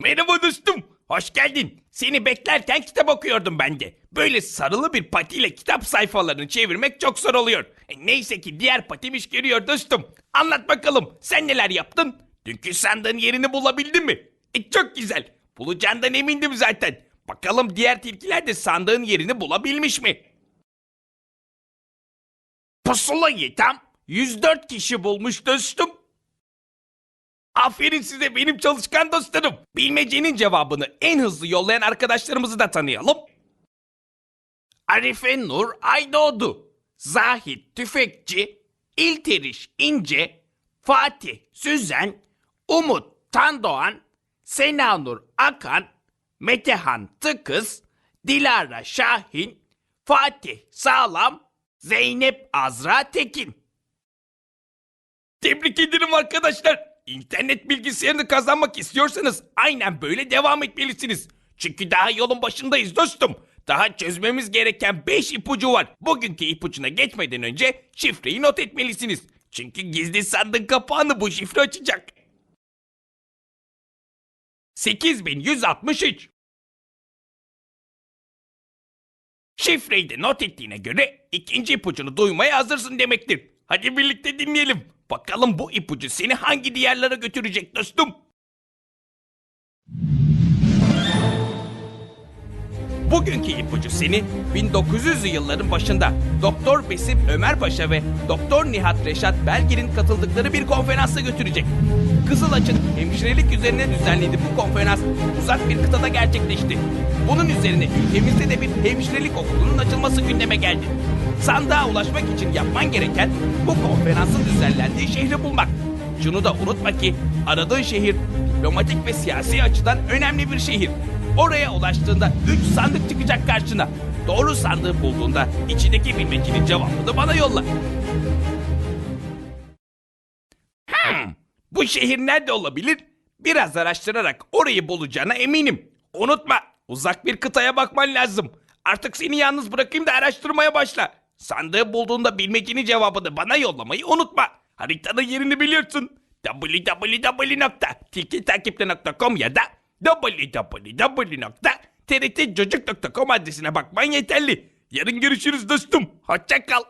Merhaba dostum. Hoş geldin. Seni beklerken kitap okuyordum ben de. Böyle sarılı bir patiyle kitap sayfalarını çevirmek çok zor oluyor. E, neyse ki diğer patim iş görüyor dostum. Anlat bakalım. Sen neler yaptın? Dünkü sandığın yerini bulabildin mi? E, çok güzel. Bulacağından emindim zaten. Bakalım diğer tilkiler de sandığın yerini bulabilmiş mi? Pusulayı tam 104 kişi bulmuş dostum. Aferin size benim çalışkan dostlarım. Bilmecenin cevabını en hızlı yollayan arkadaşlarımızı da tanıyalım. Arife Nur Aydoğdu, Zahit Tüfekçi, İlteriş İnce, Fatih Süzen, Umut Tandoğan, Sena Nur Akan, Metehan Tıkız, Dilara Şahin, Fatih Sağlam, Zeynep Azra Tekin. Tebrik ederim arkadaşlar. İnternet bilgisayarını kazanmak istiyorsanız aynen böyle devam etmelisiniz. Çünkü daha yolun başındayız dostum. Daha çözmemiz gereken 5 ipucu var. Bugünkü ipucuna geçmeden önce şifreyi not etmelisiniz. Çünkü gizli sandığın kapağını bu şifre açacak. 8163 Şifreyi de not ettiğine göre ikinci ipucunu duymaya hazırsın demektir. Hadi birlikte dinleyelim. Bakalım bu ipucu seni hangi diyarlara götürecek dostum? Bugünkü ipucu seni 1900'lü yılların başında Doktor Besim Ömer Paşa ve Doktor Nihat Reşat Belgir'in katıldıkları bir konferansa götürecek. Kızılaç'ın hemşirelik üzerine düzenlediği bu konferans uzak bir kıtada gerçekleşti. Bunun üzerine ülkemizde de bir hemşirelik okulunun açılması gündeme geldi. Sandığa ulaşmak için yapman gereken bu konferansın düzenlendiği şehri bulmak. Şunu da unutma ki aradığın şehir diplomatik ve siyasi açıdan önemli bir şehir. Oraya ulaştığında 3 sandık çıkacak karşına. Doğru sandığı bulduğunda içindeki bilmecinin cevabını bana yolla. Hmm, bu şehir nerede olabilir? Biraz araştırarak orayı bulacağına eminim. Unutma, uzak bir kıtaya bakman lazım. Artık seni yalnız bırakayım da araştırmaya başla. Sandığı bulduğunda bilmecinin cevabını bana yollamayı unutma. Haritanın yerini biliyorsun. www.tilkitakipte.com ya da www.trtcocuk.com adresine bakman yeterli. Yarın görüşürüz dostum. Hoşça kal.